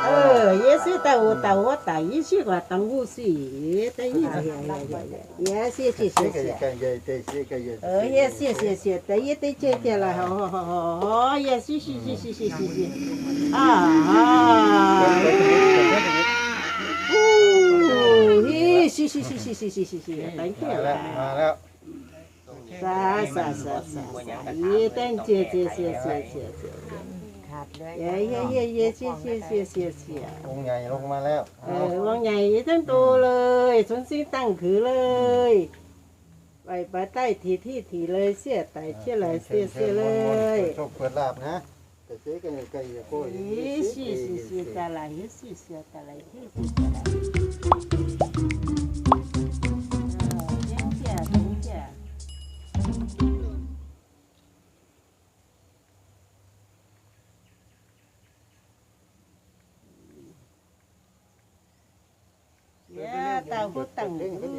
哦，也是到我到我到一些个当护也，等一下，也谢谢谢谢。哦，也谢谢谢，等一等姐姐了，好好好好，哦，也谢谢谢谢谢谢谢，啊啊，呜，谢，谢谢谢谢谢谢谢谢，等一下啦。啥啥啥啥啥，一等姐姐谢谢谢谢谢谢。 ขาดเลยเย้เย้เย้เย้เสียเสียเสียเสียเสียองค์ใหญ่ลงมาแล้วเออวงใหญ่ทั้งตัวเลยสนซีตั้งขือเลยไปปลาใต้ทีที่ทีเลยเสียไตเสียไหลเสียเสียเลยชอบเปิดลาบนะแต่เสียกันไกลอย่าโก้ยเสียเสียเสียตาไหลเสียเสียตาไหลเสียเสียตาไหลเสียเสียเสีย ต่างคนต่างคื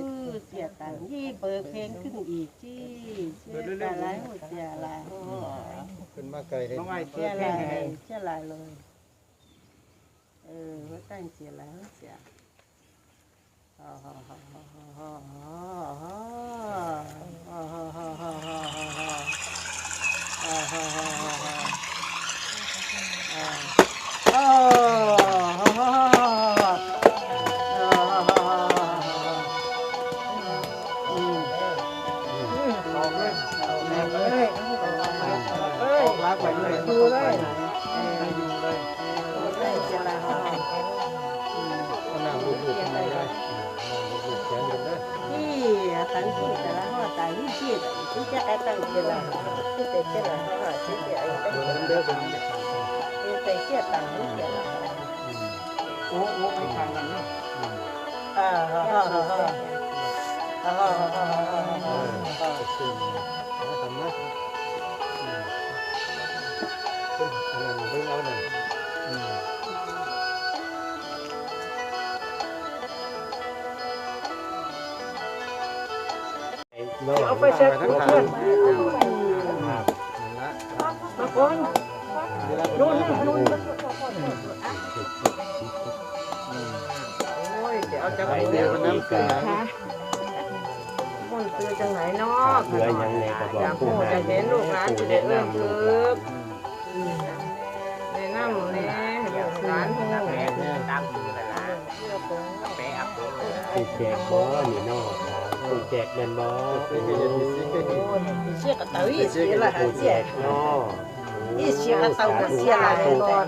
เสียต่างยี่เปิดเพลงขึ้นอีกที่เสียหลายหลาเสียหลายขึ้นมาไกลเลยเสียลายให้แเสียหลายเลย เออว่าตั้งเสียหลายเสียฮ่าฮ่าฮ่ฮ่าฮ่าฮ่าฮ่าฮ่าฮ่าฮ่าฮ่าฮ่าฮ่า ที่จะไอ้ตั้งจะละที่แต่จะละห่อที่จะไอ้ตั้งเดิจะนละเด้อเป็นที่แต่เชี่ยตั้งที่จะละโอ้ จักไปเดียวมันน้ำเกลือค่ะมันเกลือจังไหนเนาะเกลือยังไงก็บอกผู้ให้จะเห็นลูกหลานจะได้เอื้อคือในน้ำเนี่ยหลานผู้แม่ตามคือละนะแม่อับผู้แจกบ่หรือน้องผู้แจกแม่นบ่เสียกระตุ้ยเสียละเสียเนาะเสียกระตุ้ยเสียละก่อน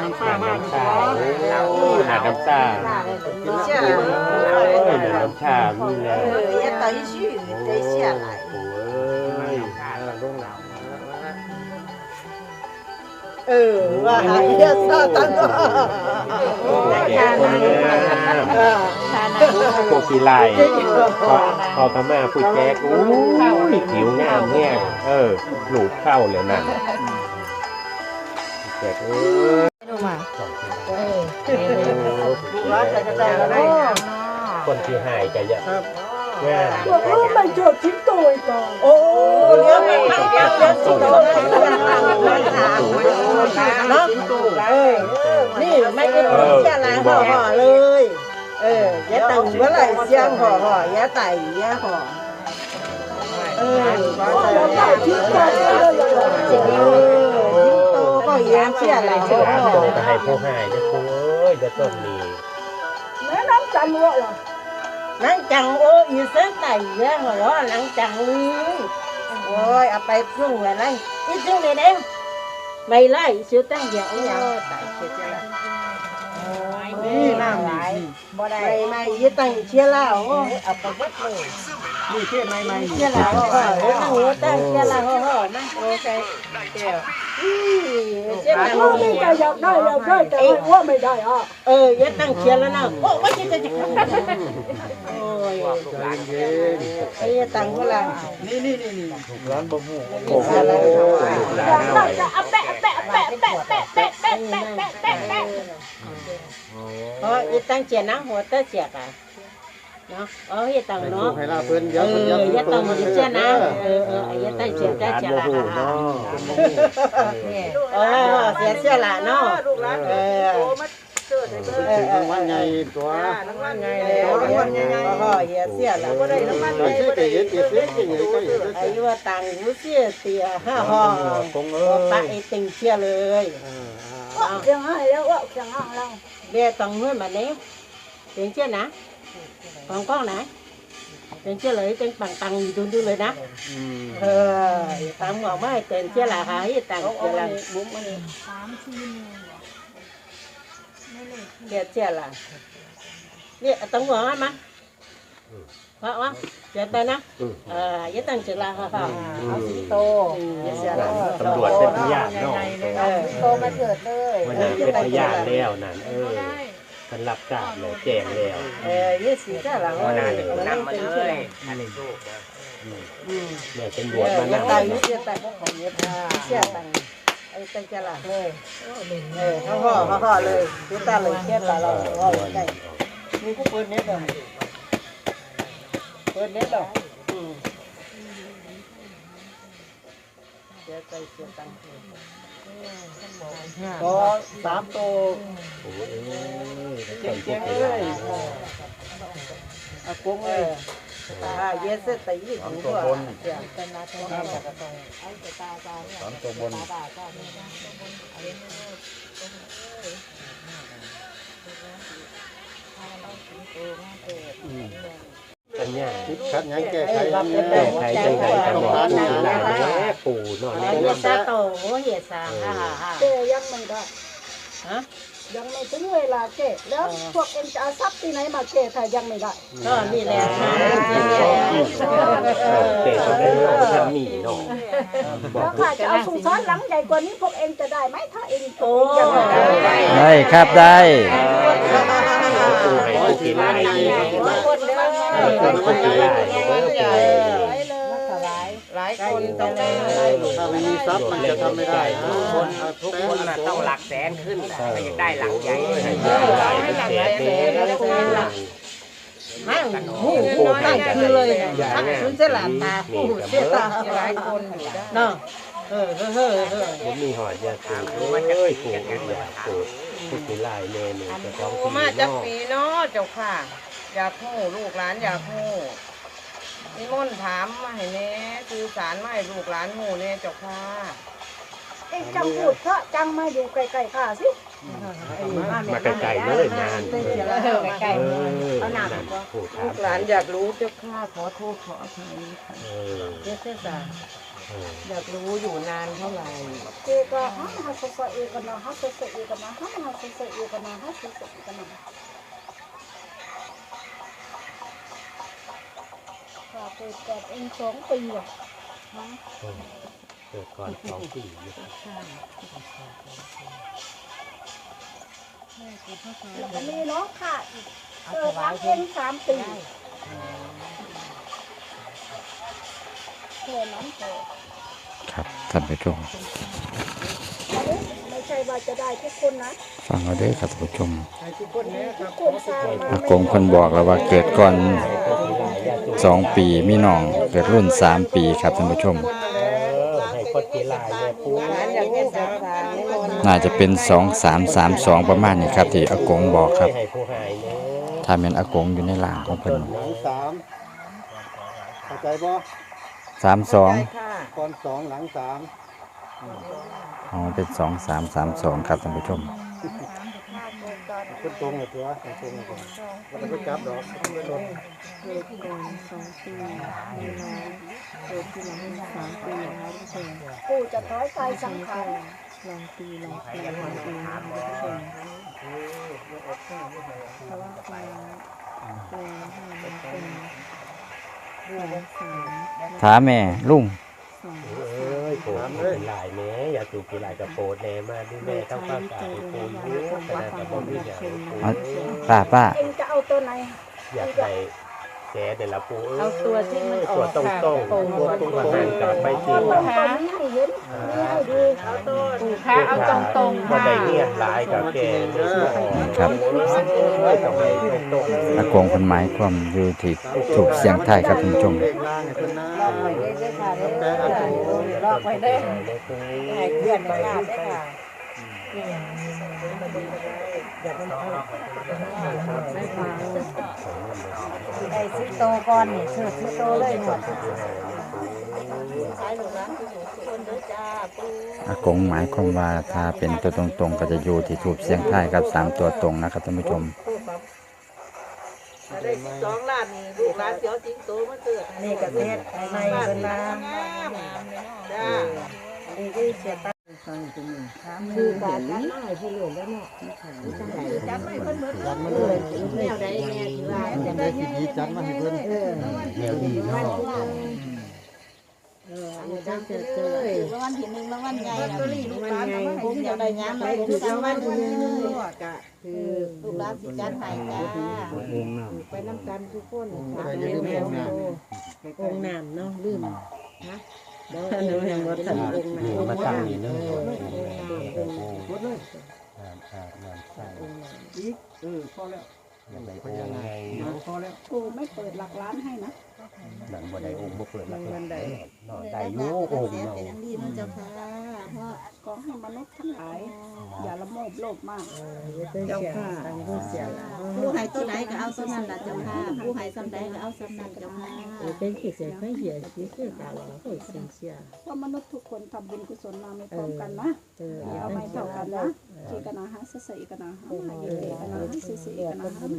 น้ำตาน้ำตาโอ้หน้ำตา下来，โอ้ยน้ำตามีแรงอ，要等雨โอ้ย再下来。โอ้ยเออว่าหายยซาตันว่โอ้ยแก่คนงามเอโกกีไลพอพอแม่พูดแจ๊กโอ้ยผิวงามแห้งเออหนูเข้าเลยนั่นแจ๊ก ร้าใจกัแล้วนี่คนที่หายใจเยอะครับแม่บอกว่ามันโจทย์ชิ้นโตอีกต่อโอ้เลี้ยงเลี้ยงเลี้ยงเลี้ยงชิ้นโตนะนี่ไม่กินเสียล้ารห่อห่อเลยเออยาตังเมื่อไหร่เสียงห่อห่อยาไตยาห่อเออเราได้ชิ้นโตก็ยามเสียล้างห่อให้ผู้ให้เนี่ยผู้เอ้ยเดี๋ต้องมี tâm ngộ rồi. Nắng chẳng ô y sáng tay ra hồi đó nắng chẳng ôi, à bay xuống về đây, đi xuống này đem mày lại siêu tăng dẻo nhau tại siêu tăng làm lại mày mày với tăng chia lao à bay bất rồi. งอะไรอีกจึงเลยเด้ไม่ไล่ชื่อตั้งเดียวอย่างไต่เชี่ยละนี่น้ำนี่บ่ได้ไม่ไม่ยี่ตั้งเชี่ยละโอ้เอาไปเบิดเลยนี่เท่ไม่ไม่เชี่ยละห่อห่อนั่งหัวตั้งเทียละห่อห่อนะโอเคเดี๋ยวเชี่ยละพ่อไม่ได้อยากได้อยากได้แต่ว่าไม่ได้อะเออยัดตั้งเชียร์แล้วนะโอ้ไม่ใช่จะจะโอ้ยใจเย็นไอ้ตังเท่าไหร่นี่นี่นี่นี่ร้านบะหมี่โอ้โหลูกหลานเอาไว้เอาแปะแปะแปะแปะแปะแปะแปะแปะแปะแปะแปะเพราะยัดตั้งเชียร์นะหัวเตอเชียร์กัน เนาะเออเฮ็ดตังให้เนาะให้ลาเพิ่นเอเดี๋ยวเพิ่นอยัดอย่าตังมันเสียนะเออเอออย่าตังเสียได้เสียละโมโหเนาะเออเสียเสียละเนาะลูกหลานเออโตมาเกิดให้เบิ่งถึงรางวัลใหญ่ตัว รางวัลใหญ่เอแล้วอรางวัลใหญ่เออเสียเสียละบ่ได้รางวัลใหเราญ่ชื่อบ่แต่ได้เย็ดเย็ดเย็ดเย็ดก็เย็ดอายุว่าตังรู้เสียเสียห้าห้อคงเอปะอไอ้ติงเสียเลยเสียงให้แล้วว่าเสียงให้แล้วเบี้ยตังเฮือนมาเนี้ยเป็นเชื่อนะ ของกล้องนะเป็นเชื่อเลยเป็นปังตังอยู่ดูดูเลยนะอืมเออตังบอกว่าเป็นเชื่อละหายตังเชื่อละบุ้มมันนี่เชื่อเชื่อละเนี่ยตังบอกว่ามาว่าว่าเชื่อแต่นะเออยัตังเชื่อละค่ะค่ะเอาสีโตเชื่อละตำรวจเป็นพยานเนาะเออโตมาเกิดเลยวันนั้นเป็นพยานแล้วนั่นเออ มันรับทราบแล้วแจ้งแล้วเออยี่สิบเชื่อละว่านั่นเป็นเชื่อละอืมเนี่ยเป็นบเอวชอมายันั่งตังเชื่อแต่ของยัเชื่อตังไอ้ตังเชื่อละเลยเออเขาห่อเขาห่อเลยยุตาเลยเทียบตาเราห่อได้นี่กูเปิดเน็ตเลยเปิดเน็ตเลยอืมเสียใจเสียตังค์ ก็สามตัวโอ้ยเจ๊งเก่เจ๊งงเลเลยยอากงเลยอ่าเยสตีของตัวเสียเป็นนาทีนั้นจะต้องไอ้ตาตาสามตัวบน ตาตาสัญญาคิดคัดยังแก้ไขแก้ไขจังไดกันบอกปู่หลานแม่ปู่เนาะแล้ในวเรื่ยัองตโตเหียสามฮ่าฮ่าเจ๊ยังไม่ได้ฮะยังไม่ถึงเวลาเจ๊แล้วพวกเอ็งจะเอาทรัพย์ที่ไหนมาเจ๊ถ้ายังไม่ได้ก็นี่แหละเตะจะได้เราทำหนีเนาะบอแล้กวข้าจะเอาสุสานหลังใหญ่กว่านี้พวกเอ็งจะได้ไหมถ้าเอ็งโอ้ยังไม่ได้ได้ครับได้ ปู่ให้ผู้กีฬาคน เด้อผู้กีฬาเด้อหลายคนตรงนี้ถ้าไม่มีทรัพย์มันจะทำไม่ได้ทุกคนทุกคนน่ะต้องหลักแสนขึ้นน่ะไม่อยากได้หลักใหญ่ให้ผู้กีฬาเป็นแสนเด้อห้างหูตั้งคือเลยทักคุณเสลาตาผู้เสียตาหลายคนเนาะเออเฮ้อเฮ้อผมมีหอดยาสูบเอ้ยปู่อยากสูบผู้กีฬาแน่นี่จะต้องโอ้มาจากปีเนาะเจ้าค่ะ อยากฮู้ลูกหลานอยากฮู้นิมนต์ถามมาให้แน่สื่อสารมาให้ลูกหลานฮู้แน่เจ้าค่ะเอ็งจังพูดเพราะจังมาอยู่ใกล้ๆข้าสิมาไกลๆเลยนานเสียแล้วใกล้เออนั่นปู่ถาลูมกหลานอยากรู้เจ้าค่ะขอโทษขออภัยค่ะเออๆเสียเสียตาเอออยากรู้อยู่นานเท่าไหร่เจ๊ก็ฮะฮะสะเอกันนะฮะสะเอกันนะฮะฮะสะเอกันนะฮะสะเอกันนะ ข้าเกิดกับเองสองปีอะเกิดก่อนสองปีแล้วก็มีน้องค่ะอีกเกิดรักเองสามปีแค่นั้นพอครับท่านผู้ชม ว่าจะได้ทุกคนนะฟังเอาเด้อครับท่านผู้ชมทุกคนสร้างมาอากงเพิ่นบอกแล้วว่าเกิดก่อนสองปีมีน้องเกิดรุ่นสามปีครับท่านผู้ชมเออให้คนกีฬาเนี่ยปู่หลานอยากได้สามสามนิมนต์น่าจะเป็นสองสามสามสองประมาณนี้ครับที่อากงบอกครับ ให้ผู้หายเนี่ยถ้าเป็นอากงอยู่ในหลางของเพิ่นหลังสามเข้าใจบ่สามสองค่ะก่อนสองหลังสาม อ๋อเป็นสองสามสามสองครับท่านผู้ชม คนตรงเลยตัวตรงเลยตัวแล้วก็จับดอกตรงปู่จะถอยกายสังขารถามแม่ลุง เอ้ยโผล่หลายแม่อยากถูกกูหลายกับโผล่แน่มาด้แม่ต้องป้าป้าโผล่เยอะขนาดแบบนี้เนี่ยป้าป้าจะเอาตัวไหนอยากใส่ แกเดี๋ยวละปูเอ้ยเอาตัวที่มันออกตัวตรงค่ะตรงตรงตัวตรงตรงกับไปจริงตอนนี้ให้เห็นนี่ให้ดูเอาตัวค่ะเอาตรงตรงๆบ่ค่ะ ได้เงียบหลายกับแกนี่ก็ครับเอ้ยต้องให้ตรงตรงอากงคนหมายความอยู่ที่ถูกเสียงไทายครับท่านผู้ชมเลขล่างให้เพิ่นนะลอกไว้ได้เลยค่ะเด้อลอกไว้ได้ให้เพื่อนมาลาดได้ค่ะ ไอ้ซิโตก่อนนี่เชิดซิโตเลยหมดขายหนูร้านทุกคนเด้อากงหมายความว่าถ้าเป็นตัวตรงๆ ก็จะอยู่ที่ถูกเสียงไทายกับสามตัวตรงนะครับท่านผู้ชมได้สองล้านนี่ลูกหลานเสียวจิงโตมาเกิดนี่ก็เพชรในเป็นน้ำจ้า นี่ก็เสียตังคือการจัดมาให้ผู้หลวงแล้วเนาะจัดมาให้เพิ่นเบิดเลยแนวใดแนวที่ว่าอันใดที่ดีจัดมาให้เพิ่นเออแนวดีเนาะเอออันนี้จัดเจอเลยรางวัลที่หนึ่งรางวัลใหญ่ลอตเตอรี่ลูกหลานเอามาให้ผมอยากได้หยังไปถือรางวัลที่หนึ่งก็คือลูกหลานสิจัดให้จ้าไปน้ำกันทุกคนใครจะลืมองค์น้องค์น้ำเนาะลืมนะ เดี๋ยวเดี๋ยวยังว่าทันองค์น้ำมาตั้งนี่เนาะำหมดเลยครับครับน้ำใส่อีกเออพอแล้วอย่าไปโอ้ไงเอาพอแล้ว ปูไม่เปิดหลักล้านให้นะ นั่นบ่ได้องค์บ่เปิดหลักหลักเนาะได้อยู่องค์เนาะดีนะเจ้าค่ะเพราะขอให้มนุษย์ทั้งหลาย อย่าละโมบโลภมากเจ้าค่ะตังผู้เสียผู้ให้ตัวไหนก็เอาตัวนั้นล่ะเจ้าค่ะผู้ให้สำใดก็เอาสำนั้นเจ้าค่ะเป็นขีดเสียค่อยเหี่ยที่คือดาวค่อยเสียเสียเพราะมนุษย์ทุกคนทำบุญกุศลมาไม่พร้อมกันนะเอออย่าเอาไม่เท่ากันนะเจกนาหาเสสอีกนาหามาเยเตกนาหาเสสอีกนาหาม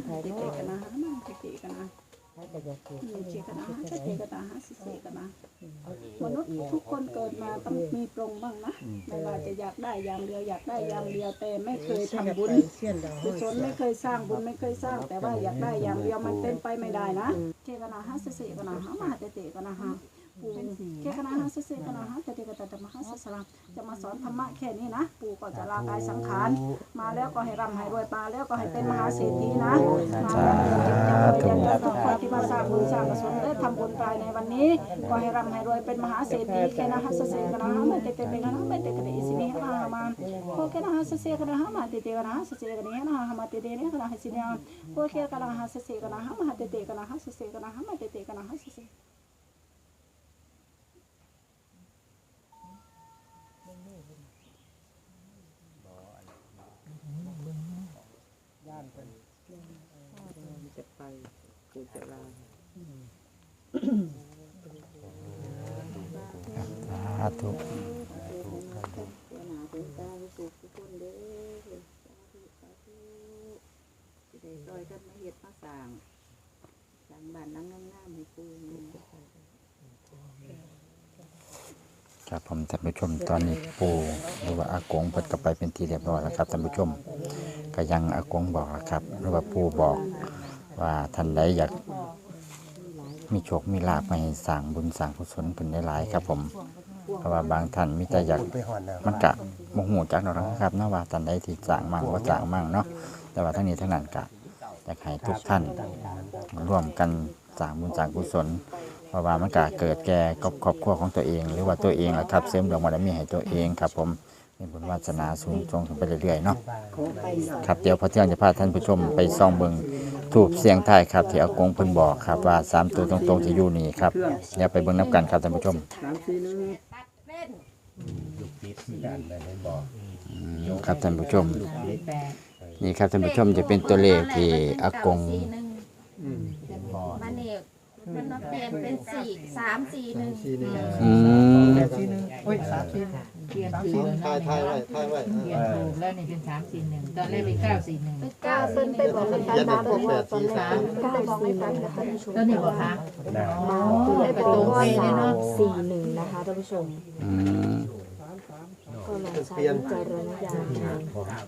าเตเตกนาหา มาเตเตกนาแต่จะคือเจกนาหาเตเตกนาหาเสสอีกนา มนุษย์ทุกคนเกิดมาต้องมีปรงบ้างนะไม่ว่าจะอยากได้อย่างเดียวอยากได้อย่างเดียวแต่ไม่เคยทำบุญเสียนดาวกุศลไม่เคยสร้างบุญไม่เคยสร้าง แต่ว่าอยากได้อย่างเดียวมันเป็นไปไม่ได้นะเจกนาหาเสสอีกนาหามาเตเตกนาหา ปู่เจกนาหาเสสอีกนาหาเตเตกตะมหาสสลามจะมาสอนธรรมะแค่นี้นะ ปู่ก็จะลากายสังขาร มาแล้วก็ให้ร่ำให้รวยมาแล้วก็ให้เป็นมหาเศรษฐีนะมาแล้วก็จะจะต้องคอยที่มาสร้างบุญสร้างกุศลได้ทำบุญภายในวันนี้ ก็ให้ร่ำให้รวยเป็นมหาเศรษฐีแค่นะฮัสเซกันนะมาเตเตเป็นนะมาเตเตอิสิเนนะมาโคแค่นะฮัสเซกันนะมาเตเตกันนะฮัสเซกันเนี่ยนะมาเตเตเนี่ยกันนะฮัสเซเนี่ยโคแค่กันนะฮัสเซกันนะมาเตเตกันนะฮัสเซกันนะมาเตเตกันนะฮัสเซจะไปกูจะลาสาธุซอยกันมาเฮ็ดมาสร้างสร้างบ้านนั่งงามๆให้ปู่ครับผมท่านผู้ชมตอนนี้ปู่หรือว่าอากงเปิดกลับไปเป็นที่เรียบร้อยแล้วครับท่านผู้ชมก็ยังอากงบอกแล้วครับหรือว่าปู่บอก ว่าท่านใดอยากมีโชคมีลาภมาให้สร้างบุญสร้างกุศลเป็นได้หลายครับ ผม เพราะว่าบางท่านมีแต่อยากไปหอนแล้วมันกะโมโหจักเรานะครับเนาะว่าท่านใดที่สร้างมั่งว่าสร้างมั่งเนาะแต่ว่าทั้งนี้ทั้งนั้นกะอยากให้ทุกท่านร่วมกันสร้างบุญสร้างกุศลเพราะว่ามันกะเกิดแก่กับครอบครัวของตัวเอง หรือว่าตัวเองแหละครับเสริมดวงบารมีให้ตัวเองครับ ผมมีบุญวาสนาสูงส่งไปเรื่อยๆเนาะครับเดี๋ยวพอเที่ยงจะพาท่านผู้ชมไปส่องเบิง ถูกเสียงไทายครับที่อากงเพิ่นบอกครับว่าสามตัวตรงๆจะอยู่นี่ครับเดี๋ยวไปเบิ่งน้ำกันครับท่านผู้ชม สามสี่หนึ่งลูกคิดกันเลยให้บอกครับท่านผู้ชม นี่ครับท่านผู้ชมจะเป็นตัวเลขที่อากง อืม มันมาเปลี่ยนเป็นสี่สามสี่หนึ่งสี่หนึ่งอืมสี่หนึ่งโอ้ยสามสี่เปลี่ยนสามสีสี่ทายทายไว้ทายไว้เปลี่ยนถูกแล้วนี่เป็นสามสี่หนึ่งตอนแรกเป็นเก้าสี่หนึ่งเก้าเส้นไปบอกในฝันมาบอกว่าตอนแรกเก้าบอกในฝันนะคะท่านผู้ชมตอนนี้บอกคะนะอ๋อไปตรงเป๊ะเลยเนาะสี่หนึ่งนะคะท่านผู้ชม อืมก็ลองใช้วิจารณญาณใน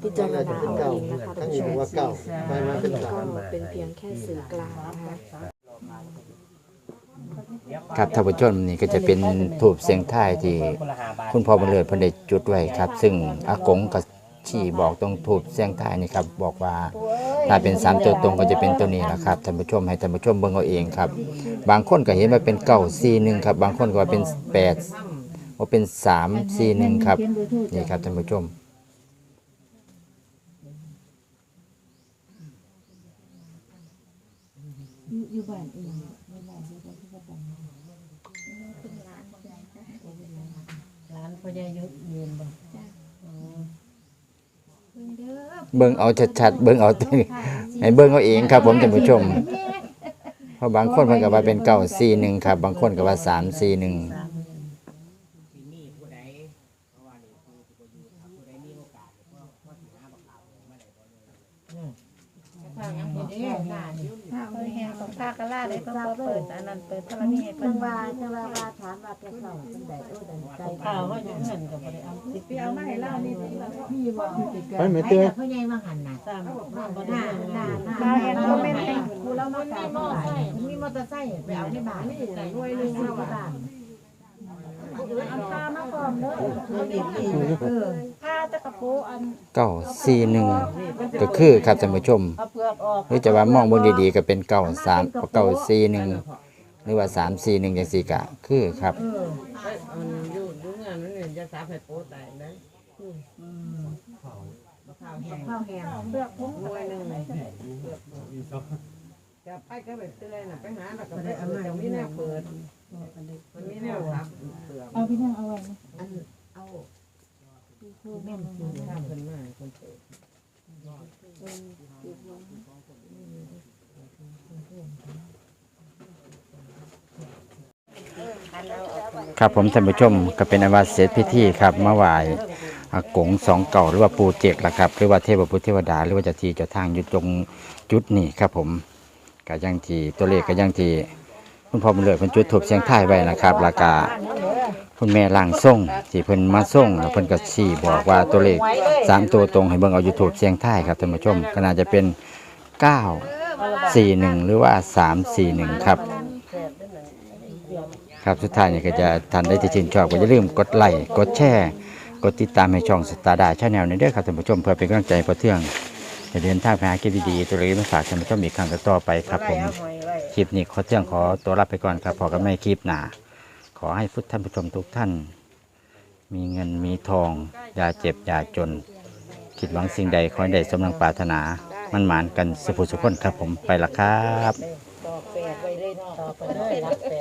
พิจารน่าณาจะเป็นเอาเก้าเองนะคะทั้ท่างนนี้ผู้ชมว่าเก้าไปมาเป็นสาก็มเป็นเพียงแค่สื่อกลางนะคะ ครับท่านผู้ชมนี่ก็จะเป็นถูบเสียงท้ายที่คุณพ่อบุญเลิศเพันได้จุดไว้ครับ ซึ่งอากงก็ชี้บอกตรงถูบเสียงท้ายนี่ครับบอกว่าถ้าเป็นสามตัวตรงก็จะเป็นตัวนี้แหละครับท่านผู้ชมให้ท่านผู้ชมเบิ่งเอาเองครับ บางคนก็เห็นว่าเป็นเก้าสี่หนึ่งครับ บางคนก็ว่าเป็นแปดว่าเป็นสามสี่หนึ่งครับนี่ครับท่านผู้ชมอยู่บ้านเอง ร้าน พ่อใหญ่ยุยืนบ่เบิ่งเอาชัดๆเบิ่งเอา ให้เบิ่งเอาเองครับ ผมท่านผู้ชม เพราะบางคนมันก็ว่าเป็นเก้าสี่หนึ่งครับ บางคนก็ว่าสามสี่หนึ่งข้า วแห้งของข้ากะลาเลยต้องเปิดอันนั้นเปิดธรณีให้เพิ่จันงว่าจังว่าว่าถามว่าแต่เช้าเป็นไดโอ้ดันใจข้าวเฮาอยู่เงินก็บ่ได้เอาสิไปเอามาให้เล่านี่สิพี่บ่ไปไม่เตื้อพ่อใหญ่มาหันน่ะซ้ำบ่ได้หน้าหน้ามาเห็นคอมเมนต์ให้กูแล้วมากราบเท่าไหร่มันมีมอเตอร์ไซค์ไปเอาในบ้านนี่รวยเลยซื้อที่บ้านอันพามาพร้อมเด้อเออพาตะกะโปอันเก้าสี่หนึ่ง ก็คือครับท่านผู้ชมเอาเปลือกออกหรือจะว่ามองเบนดีๆก็เป็นเก้าสามเก้าสี่หนึ่งหรือว่าสามสี่หนึ่งอย่างสี่กะ คือครับมันอยู่อยู่งานมันเนี่ยจะสาไปโป๊ตายนะข้าวแห้งเลือกพุงรวยหนึ่งจะไปก็ไปเตื้อน่ะไปหาแล้วก็ไปเอาจะมีแนวเปิดมันมีแนวครับเปลือกเอาพี่นั่งเอาไว้อันเอาแม่นคือข้ามขึ้นมาคนเปิด ครับผมท่านผู้ชมก็เป็นอาวาเสร็จพิธีครับเมื่อวายอากงสองเก่าหรือว่าปูเจกละครับ หรือว่าเทพบุตรเทวดา หรือว่าเจะทีเจ้าทางอยู่ตรงจุดนี้ครับผมก็ยังทีตัวเลขก็ยังทีคุณพ่อบุญเลิศเป็นจุดถูกเสียงท้ายไว้นะครับราคา คุณแม่ล่างส่งที่เพิ่นมาส่งแล้วเพิ่นก็ชี้บอกว่าตัวเลขสามตัวตรงให้เบิ่งเอายูทูบเสียงท้ายครับท่านผู้ชมก็น่าจะเป็นเก้าสี่หนึ่งหรือว่าสามสี่หนึ่งครับ ครับสุดท้ายนี่ก็จะท่านได้ที่ชื่นชอบก็อย่าลืมกดไลค์กดแชร์กดติดตามให้ช่องสตาร์ดาชาแนลนี้ด้วยครับท่านผู้ชมเพื่อเป็นกำลังใจให้พอเที่ยงจะเดินทางไปหาคลิปดีๆตัวเล็กมาฝากท่านผู้ชมอีกครั้งต่อไปครับผมคลิปนี้ขอเที่ยงขอตัวรับไปก่อนครับพอกันไม่คลิปหนา อให้พุทธท่านผู้ชมทุกท่าน มีเงินมีทอง อย่าเจ็บ อย่าจน คิดหวังสิ่งใดขอให้ได้สมนังปรารถนา มันหมานกันสุขสุขคนครับผมไปละครับต่อแปดไว้เลยต่อไปเลยรับแปด